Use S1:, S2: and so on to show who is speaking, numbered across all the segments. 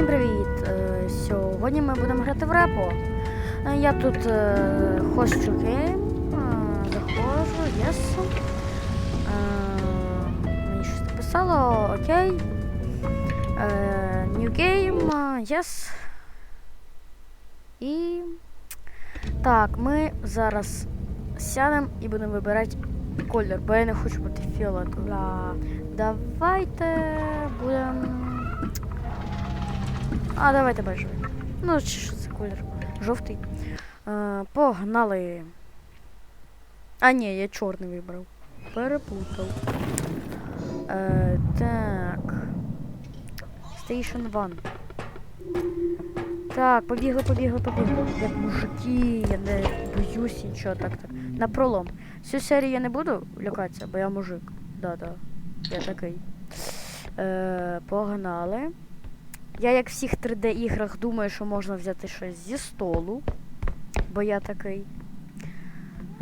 S1: Всім привіт! Е, Сьогодні ми будемо грати в репо. Е, Я тут е, хочу гейм. Заходжу, єс. Мені щось написало, окей. New game, yes. І. Так, ми зараз сядемо і будемо вибирати колір, бо я не хочу бути фіолетовим. Давайте будемо. А, давайте бежевий. Ну, що це колір? Жовтий. Е, погнали. А, ні, я чорний вибрав. Переплутав. Е, так. Station 1. Так, побігли, побігли, побігли. Як мужики, я не боюсь нічого. Так, так. На пролом. Всю серію я не буду лякатися, бо я мужик. Да-да. Я такий. Е, погнали. Я, як в всіх 3D-іграх, думаю, що можна взяти щось зі столу, бо я такий.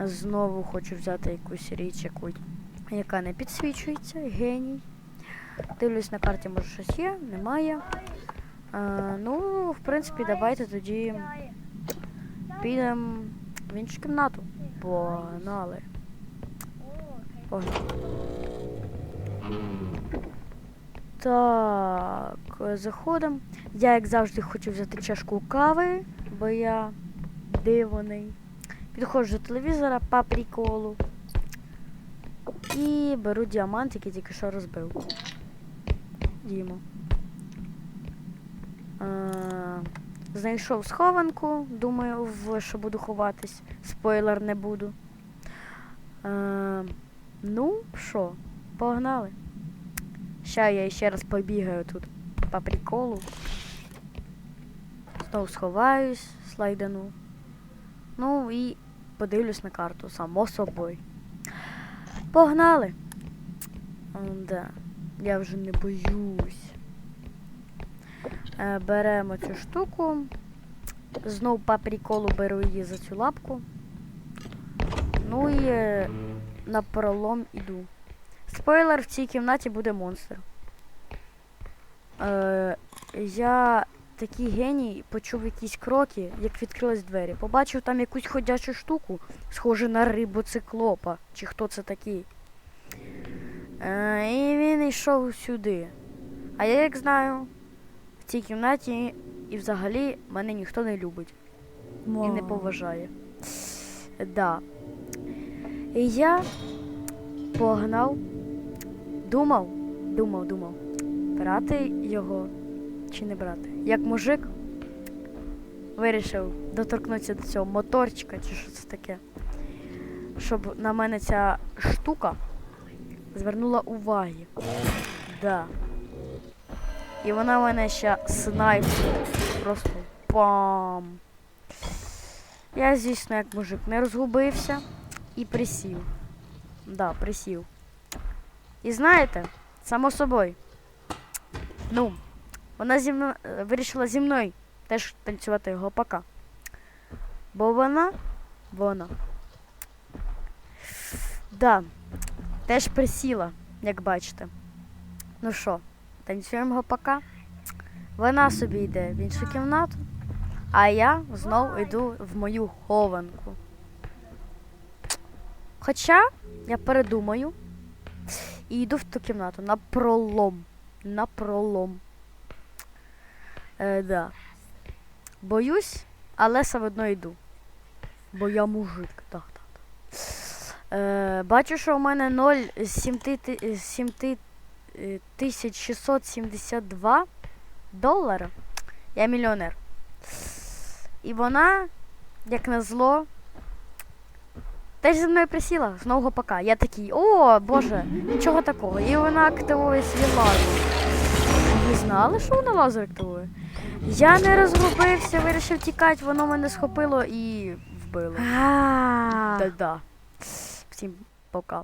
S1: Знову хочу взяти якусь річ, яку, яка не підсвічується, геній. Дивлюсь на карті, може щось є, немає. А, ну, в принципі, давайте тоді підемо в іншу кімнату. Погнали. Погнали. Так, заходимо. Я, як завжди, хочу взяти чашку кави, бо я диваний. Підходжу до телевізора по приколу. І беру діамант, який тільки що розбив. Дімо. Знайшов схованку, думаю, в що буду ховатись. Спойлер не буду. Е, ну, що, погнали. Ща я ще раз побігаю тут по приколу. Знову сховаюсь, слайдану. Ну і подивлюсь на карту, само собою. Погнали! Да. Я вже не боюсь. Е, беремо цю штуку. Знов по приколу беру її за цю лапку. Ну і е, на пролом іду. Спойлер, в цій кімнаті буде монстр. Е, я такий геній почув якісь кроки, як відкрились двері. Побачив там якусь ходячу штуку, схожу на рибу циклопа, чи хто це такий. Е, і він йшов сюди. А я як знаю, в цій кімнаті і взагалі мене ніхто не любить і не поважає. Да. І я погнав Думав, думав, думав, брати його чи не брати. Як мужик вирішив доторкнутися до цього моторчика, чи що це таке, щоб на мене ця штука звернула уваги. Да. І вона в мене ще снайпер. Просто пам. Я, звісно, як мужик не розгубився і присів. Да, присів. І знаєте, само собою. Ну, вона зі мною е, вирішила зі мною теж танцювати гопака. Бо вона. Вона. Да, теж присіла, як бачите. Ну що, танцюємо гопака. Вона собі йде в іншу кімнату, а я знову йду в мою хованку. Хоча я передумаю. І йду в ту кімнату на пролом. На пролом. Е, да. Боюсь, але все одно йду. Бо я мужик. Так, так, так. Е, бачу, що у мене 0,7672 долара. Я мільйонер. І вона, як на зло, Теж зі мною присіла, знову пока. Я такий, о, боже, нічого такого. І вона активує свій лазер. Ви знали, що вона лазер активує? Я не розгубився, вирішив тікати, воно мене схопило і вбило. Та-да. Всім пока.